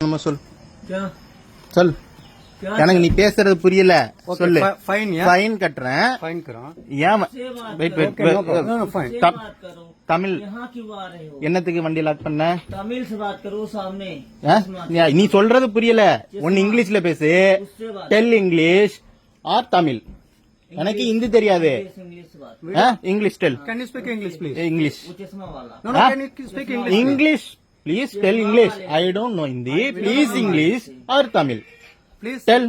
நம்ம சொல் क्या சொல் क्या எனக்கு நீ பேசுறது புரியல சொல்லு फाइन या ஃபைன் கட்டுறேன் फाइन करो ஏன் से बात வெயிட் करो Okay, no wait problem. No, no, fine. से तम- बात करो தமிழ் यहाँ क्यों आ रहे हो என்னத்துக்கு வண்டி லாக் பண்ண तमिल से बात करो सामने ஆ? उसमें நீ- நீ சொல்றது புரியல ஒன்னு இங்கிலீஷ்ல பேசு उससे बात டெல் இங்கிலீஷ் ஆர் தமிழ் எனக்கு ஹிந்தி தெரியாது इंग्लिश इंग्लिश से बात ஆ? English tell can you speak English please English वो चश्मा वाला no no Huh? Can you speak English English please tell English I don't know Hindi please English or Tamil please tell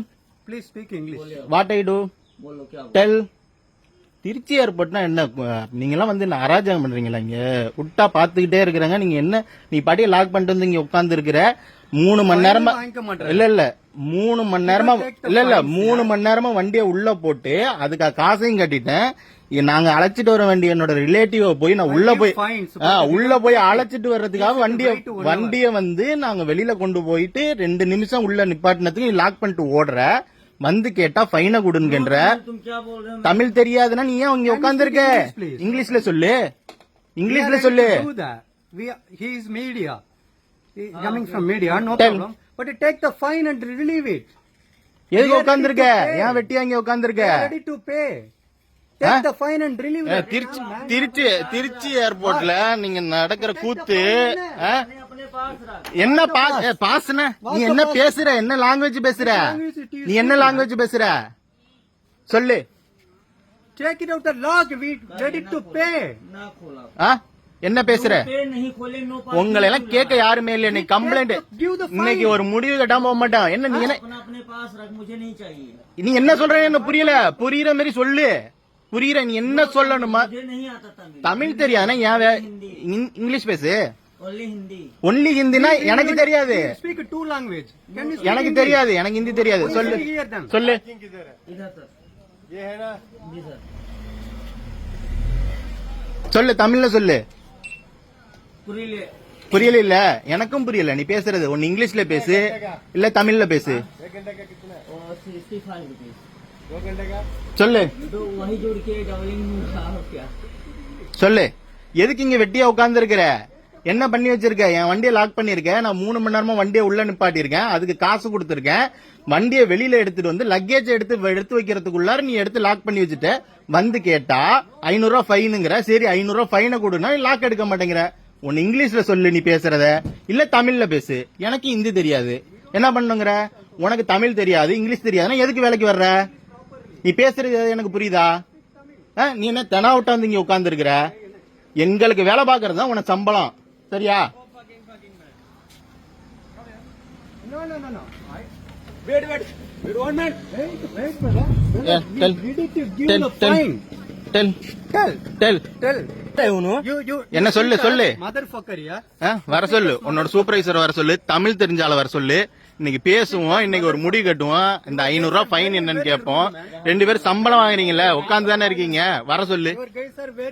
please speak English what I do tell Trichy ஏர்போர்ட்னா என்ன? நீங்கெல்லாம் வந்து என்ன அராஜகம் பண்றீங்களா இங்க? விட்டா பாத்துக்கிட்டே இருக்கிறாங்க. நீங்க என்ன? நீ பாட்டியை லாக் பண்ணிட்டு வந்து இங்க உட்கார்ந்து இருக்கிற மூணு மணி நேரமா இல்ல இல்ல. மூணு மணி நேரமா இல்ல இல்ல. மூணு மணி நேரமா வண்டியை உள்ள போட்டு அதுக்கு காசையும் கட்டிட்டேன். நாங்க அழைச்சிட்டு வர வேண்டிய என்னோட ரிலேட்டிவ போய் நான் உள்ள போய் உள்ள போய் அழைச்சிட்டு வர்றதுக்காக வண்டிய வண்டிய வந்து நாங்க வெளியில கொண்டு போயிட்டு ரெண்டு நிமிஷம் உள்ள நிப்பாட்டினதுக்கு லாக் பண்ணிட்டு ஓடுற. வந்து கேட்டா ஃபைன கொடுங்கன்ற. தமிழ் தெரியாதுன்னா நீ ஏன் இங்க உட்காந்துருக்க இங்கிலீஷ்ல சொல்லு. இங்கிலீஷ்ல சொல்லு. Media is media. He is coming from media no problem. But take the fine and relieve ஏன் வெட்டியா இங்க உட்கார்ந்திருக்க? Ready to pay Trichy Trichy ஏர்போர்ட்ல நீங்க நடக்கிற கூத்து என்ன பாசன நீ என்ன பேசுற? என்ன லாங்குவேஜ் பேசுற? நீ என்ன லாங்குவேஜ் பேசுற? சொல்லு. Take it out the lock we ready to pay என்ன பேசுற? உங்களை எல்லாம் கேட்க யாருமே இல்ல நீ கம்ப்ளைண்ட் இன்னைக்கு ஒரு முடிவு கட்டாம போக மாட்டான் என்ன நீ என்ன நீ என்ன சொல்ற? என்ன புரியல. புரியுற மாதிரி சொல்லு. புரியுற? நீ என்ன சொல்லணுமா? தமிழ். தெரியாதுனா ஏன் இங்கிலீஷ் பேசு. ஒன்லி ஹிந்தினா எனக்கு தெரியாது. எனக்கு தெரியாது எனக்கு ஹிந்தி தெரியாது. சொல்லு. சொல்லு. சொல்லு தமிழ்ல சொல்லு. புரியல இல்ல எனக்கும் புரியல. நீ பேசுறது. ஒன்னு இங்கிலீஷ்ல பேசு. இல்ல தமிழ்ல பேசு. சொல்லு. சொல்லு. எதுக்கு இங்க வெட்டியா உட்கார்ந்துருக்கிற? என்ன பண்ணி வச்சிருக்க? என் வண்டியை லாக் பண்ணிருக்கேன் நான் மூணு மணி நேரமா வண்டியை உள்ள நிப்பாட்டியிருக்கேன். அதுக்கு காசு கொடுத்துருக்கேன். வண்டியை வெளியில எடுத்துட்டு வந்து லக்கேஜ் எடுத்து எடுத்து வைக்கிறதுக்குள்ளார நீ எடுத்து லாக் பண்ணி வச்சுட்ட. வந்து கேட்டா ஐநூறுரூவா ஃபைனுங்கிற சரி ஐநூறுரூவா ஃபைனை கொடுனா லாக் எடுக்க மாட்டேங்கிற. ஒன்னு இங்கிலீஷ்ல சொல்லு நீ பேசுறத. இல்ல தமிழ்ல பேசு. எனக்கு ஹிந்தி தெரியாது. என்ன பண்ணுங்கிற உனக்கு தமிழ் தெரியாது இங்கிலீஷ் தெரியாதுன்னா எதுக்கு வேலைக்கு வர்ற? நீ பேசுறது எனக்கு புரியுதா? நீ என்ன தெனாவட்டா வந்து இங்க உட்கார்ந்து இருக்கிற எங்களுக்கு வேலை பாக்குறது தான் உனக்கு சம்பளம். சரியா? Wait wait. Wait one minute. Wait wait brother. Yeah, tell. ready to give Tell, the tell. fine. Tell tell. Tell tell. இவனு you you என்ன சொல்லு, சொல்லு. வர சொல்லு. உன்னோட சூப்பர்வைசர் வர சொல்லு. தமிழ் தெரிஞ்சால வர சொல்லு. இன்னைக்கு பேசுவோம் இன்னைக்கு ஒரு முடி கட்டுவோம். இந்த ஐநூறு ரூபாய் ஃபைன் என்னன்னு கேட்போம். ரெண்டு பேரும் சம்பளம் வாங்குறீங்கல்ல உட்கார்ந்து தானே இருக்கீங்க? வர சொல்லு.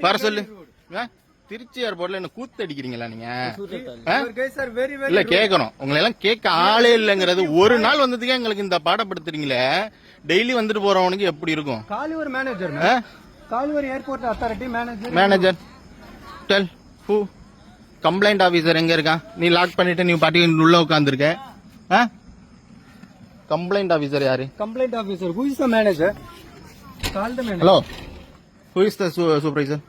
வர சொல்லு. திருச்சி ஏர்போர்ட்ல என்ன கூத்து அடிக்கிறீங்களா நீங்க? இல்ல. கேக்குறோம் உங்களை எல்லாம் கேட்க ஆளே இல்லங்கிறது ஒரு நாள் வந்ததுக்கே எங்களுக்கு இந்த பாடப்படுத்துறீங்களே டெய்லி வந்துட்டு போறவனுக்கு எப்படி இருக்கும்? man call your airport authority manager. Manager tell who complaint officer எங்க இருக்கான்? நீ லாக் பண்ணிட்டு நீ பாட்டி உள்ள உட்காந்துருக்க कंप्लेंट ऑफिसर यार complaint officer who is the manager call the manager hello who is the supervisor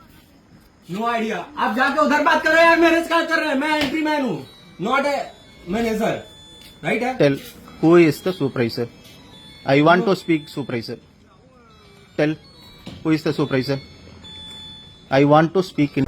no idea आप जाके उधर बात करो यार मैनेज क्या कर रहे हैं? मैं एंट्री मैन हूँ नॉट ए मैनेजर राइट है? Tell who is the supervisor I want to speak supervisor tell who is the supervisor I want to speak in